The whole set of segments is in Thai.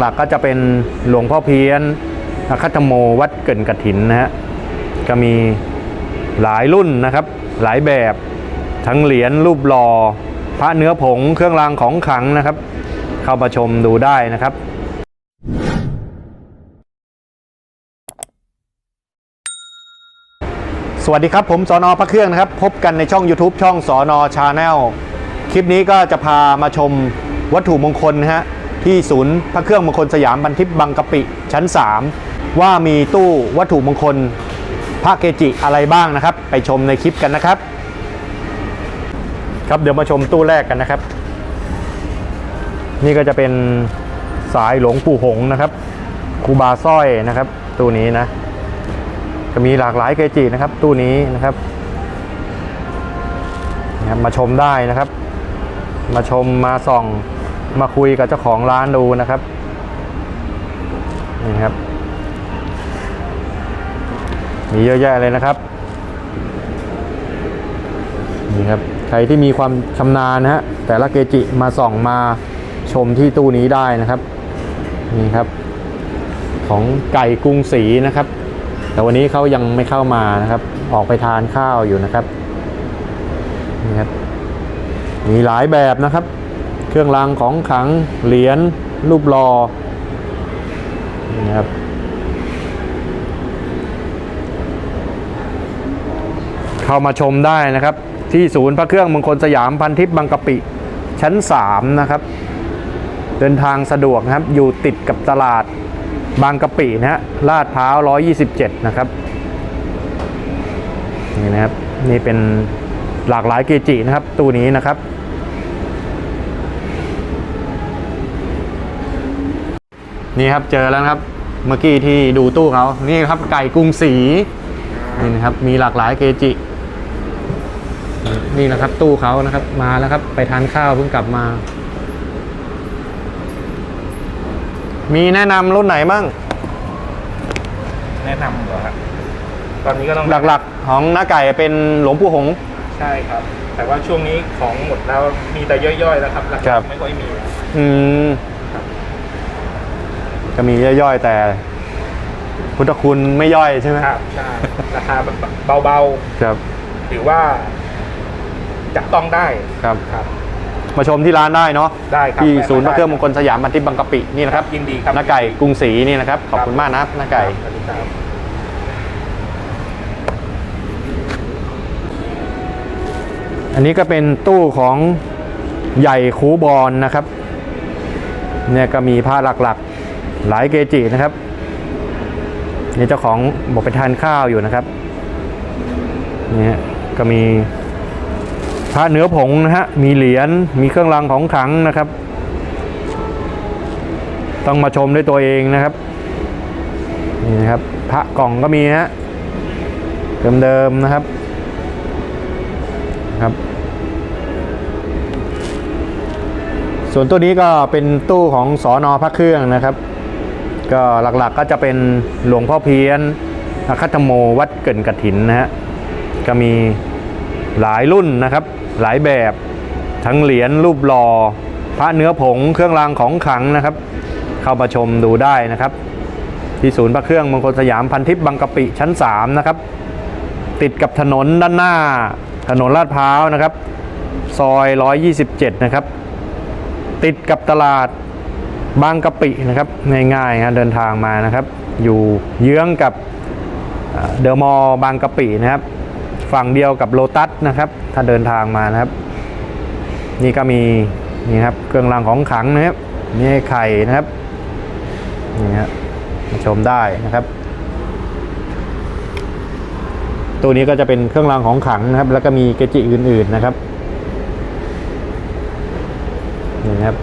หลักๆก็จะเป็นหลวงพ่อเพี้ยนอาคัตโมวัดเกินกระถินนะฮะก็มีหลายรุ่นนะครับ หลายแบบทั้งเหรียญรูปหล่อพระเนื้อผงเครื่องรางของขลังนะครับ เข้ามาชมดูได้นะครับสวัสดีครับผมสอนอพระเครื่องนะครับ พบกันในช่อง YouTube ช่องสอนอชาแนลคลิปนี้ก็จะพามาชมวัตถุมงคลนะฮะ ที่ศูนย์พระเครื่องมงคลสยามบันทิพย์บางกะปิชั้น 3 ว่ามีตู้วัตถุมงคลพระเกจิอะไรบ้างนะครับ ไปชมในคลิปกันนะครับ ครับเดี๋ยวมาชมตู้แรกกันนะครับ นี่ก็จะเป็นสายหลวงปู่หงนะครับครูบาสร้อยนะครับ ตู้นี้นะ ก็มีหลากหลายเกจินะครับ ตู้นี้นะครับมาชมได้นะครับ มาชมมาส่อง มาคุยกับเจ้าของร้านดูนะครับนี่ครับ มีเยอะแยะเลยนะครับนี่ครับใครที่มีความชำนาญนะฮะแต่ละเกจิมาส่องมาชมที่ตู้นี้ได้นะครับนี่ครับ ของไก่กรุงศรีนะครับ แต่วันนี้เขายังไม่เข้ามานะครับ ออกไปทานข้าวอยู่นะครับนี่ครับมีหลายแบบนะครับ เครื่องรางของขังเหรียญรูปหลอนี่นะครับเข้ามาชมได้นะครับ ที่ศูนย์พระเครื่องมงคลสยามพันทิพย์บางกะปิ ชั้น 3 นะครับ เดินทางสะดวกนะครับ อยู่ติดกับตลาดบางกะปินะฮะลาดพร้าว 127 นะครับ นี่นะครับ นี่เป็นหลากหลายเกจินะครับ ตู้นี้นะครับ นี่ครับเจอแล้วนะครับเมื่อกี้ที่ดูตู้เขานี่ครับไก่กรุงศรีนี่นะครับมีหลากหลายเกจิ นี่นะครับตู้เขานะครับ มาแล้วครับ ไปทานข้าวเพิ่งกลับมา มีแนะนำรุ่นไหนบ้างแนะนำเหรอครับตอนนี้ก็ต้องหลักๆ ของน้าไก่เป็นหลวงปู่หงส์ใช่ครับ แต่ว่าช่วงนี้ของหมดแล้วมีแต่ย่อยๆแล้วครับหลักๆครับไม่ค่อยมีแล้วอืม ก็มีย่อยๆ แต่พุทธคุณไม่ย่อยใช่ไหมครับใช่ราคาแบบเบาครับๆหรือว่าจับต้องได้ครับ ครับ มาชมที่ร้านได้เนาะได้ครับที่แวะมาศูนย์พระเครื่องได้มงคลสยามบันทิพย์บางกะปินี่นะครับยินดีครับ น้าไก่กรุงศรีนี่นะครับขอบคุณมากนะครับน้าไก่ สวัสดีครับ อันนี้ก็เป็นตู้ของใหญ่คูบอลนะครับ เนี่ยก็มีผ้าหลักๆ หลายเกจินะครับนี่เจ้าของบอกไปทานข้าวอยู่นะครับเนี่ยก็มีพระเนื้อผงนะฮะมีเหรียญมีเครื่องรางของขลังนะครับ ต้องมาชมด้วยตัวเองนะครับนี่นะครับพระกล่องก็มีฮะเดิมๆนะครับครับ ส่วนตัวนี้ก็เป็นตู้ของสอนอพระเครื่องนะครับ ก็หลักๆก็จะเป็นหลวงพ่อเพี้ยนอคัตโมวัดเกินกระถินนะฮะก็มีหลายรุ่นนะครับ หลายแบบทั้งเหรียญรูปหล่อพระเนื้อผงเครื่องรางของขลังนะครับ เข้ามาชมดูได้นะครับ ที่ศูนย์พระเครื่องมงคลสยามพันทิพย์บางกะปิชั้น 3 นะครับ ติดกับถนนด้านหน้า ถนนลาดพร้าวนะครับ ซอย 127 นะครับ ติดกับตลาด บางกะปินะครับง่ายๆฮะเดินทางมานะครับ อยู่เยื้องกับเดอะมอลล์บางกะปินะครับ ฝั่งเดียวกับโลตัสนะครับ ถ้าเดินทางมานะครับ นี่ก็มีนี่ครับเครื่องรางของขลังนะครับนี่ไข่นะครับนี่ฮะมาชมได้นะครับ ตัวนี้ก็จะเป็นเครื่องรางของขลังนะครับ แล้วก็มีเกจิอื่นๆนะครับนี่ครับ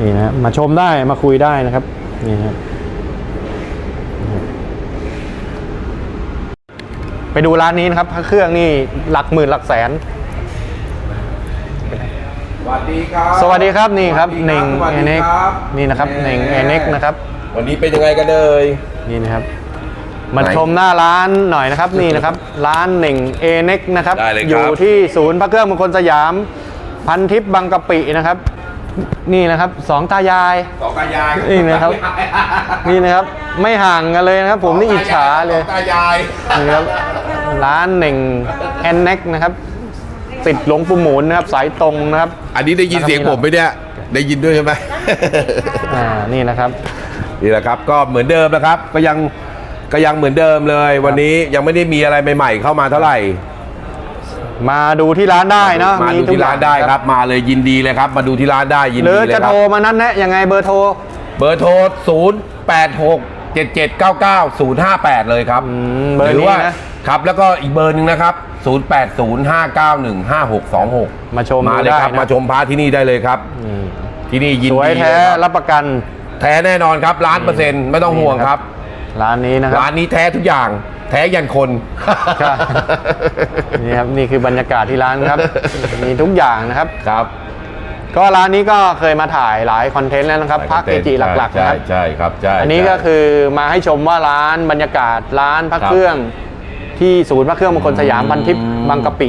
นี่นะมาชมได้มาคุยได้นะครับนี่นะครับไปดูร้านนี้นะครับพระเครื่องนี่หลักหมื่นหลักแสน สวัสดีครับสวัสดีครับนี่ครับสวัสดีเน่งสวัสเอดีเน็กครับนี่นะครับเน่งเอเน็กนะครับ วันนี้เป็นยังไงกันเลยนี่นะครับมาไหนชมหน้าร้านหน่อยนะครับนี่นะครับ ร้านเน่งเอเน็กนะครับได้เลยครับ อยู่ที่ศูนย์พระเครื่องมงคลสยาม พันทิพย์บางกะปินะครับ นี่นะครับสองตายาย สองตายายนี่นะครับ นี่นะครับ ไม่ห่างกันเลยนะครับ ผมนี่อิจฉาเลยสองตายายนี่ครับร้านหนึ่งแอนเน็กนะครับ ติดหลวงปู่หมุนนะครับ สายตรงนะครับ อันนี้ได้ยินเสียงผมไหมเนี่ยได้ยินด้วยใช่ไหมอ่านี่นะครับนี่แหละครับก็เหมือนเดิมนะครับ ก็ยังก็ยังเหมือนเดิมเลย วันนี้ยังไม่ได้มีอะไรใหม่ ๆ เข้ามาเท่าไหร่ มาดูที่ร้านได้เนาะมาดูทุกที่ร้านได้ครับมาเลยยินดีเลยครับ มาดูที่ร้านได้ยินหรืดีอเลยจะครัโทบรมานั้นนะยังไงเบอร์โทร เบอร์โทร 0 8 6 7 7 9 9 0 5 8 เลยครับอืมเบอร์หรืนี้ว่านะครับแล้วก็อีกเบอร์หนึ่งนะครับ 0 8 0 5 9 1 5 6 2 6 มาชมมาเลยครับได้นะมาชมพระที่นี่ได้เลยครับอืมที่นี่ยินสดีวยแท้เลยครับรับประกัน แท้แน่นอนครับล้านเปอร์เซ็นต์ไม่ต้องห่วงครับ ร้านนี้นะครับ ร้านนี้แท้ทุกอย่าง แท้ยันคนครับนี่ครับนี่คือบรรยากาศที่ร้านครับ มีทุกอย่างนะครับ ครับก็ร้านนี้ก็เคยมาถ่ายหลายคอนเทนต์แล้วนะครับพักเกจิหลักๆใช่นะครับ ใช่ครับใช่อันนี้ก็ใช่คือมาให้ชมว่าร้านบรรยากาศร้านพระครับเครื่อง ที่ศูนย์พระเครื่องมงคลสยามพันทิพย์อืมบางกะปิ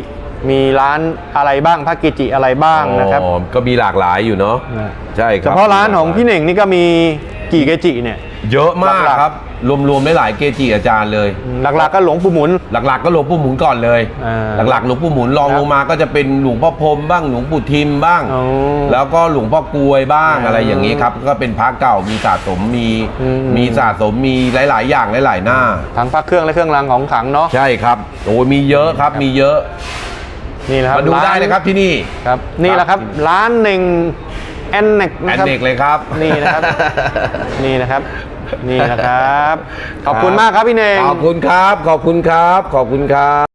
มีร้านอะไรบ้างพระเกจิอะไรบ้างนะครับอ๋อก็มีหลากหลายอยู่เนาะนะใช่คเฉรับพาะร้านของพี่เน่งนี่ก็มีกี่เกจิเนี่ย เยอะมากหลักๆ ครับ รวมๆได้หลายเกจิอาจารย์เลย หลักๆก็หลวงปู่หมุน หลักๆก็หลวงปู่หมุนก่อนเลย อ่าหลักๆหลวงปู่หมุนรองครับลงมาก็จะเป็นหลวงพ่อพรหมบ้างหลวงปู่ทิมบ้าง อ๋อแล้วก็หลวงพ่อกลวยบ้างอืมอะไรอย่างนี้ครับ ก็เป็นพระเก่ามีสะสมมีอืม มีสะสมมีหลาย ๆ อย่างหลาย ๆ หน้า ทั้งพระเครื่องและเครื่องรางของขลังเนาะใช่ครับโอ้ยมีเยอะครับมีเยอะนี่นะครับมาดูได้เลยครับที่นี่ ครับ นี่แหละครับร้านหนึ่ง แอนเน็กแอนะนครับ เด็กเลยครับ นี่นะครับ นี่นะครับ นี่นะครับ ขอบคุณมากครับพี่เน่ง ขอบคุณครับ ขอบคุณครับ ขอบคุณครับ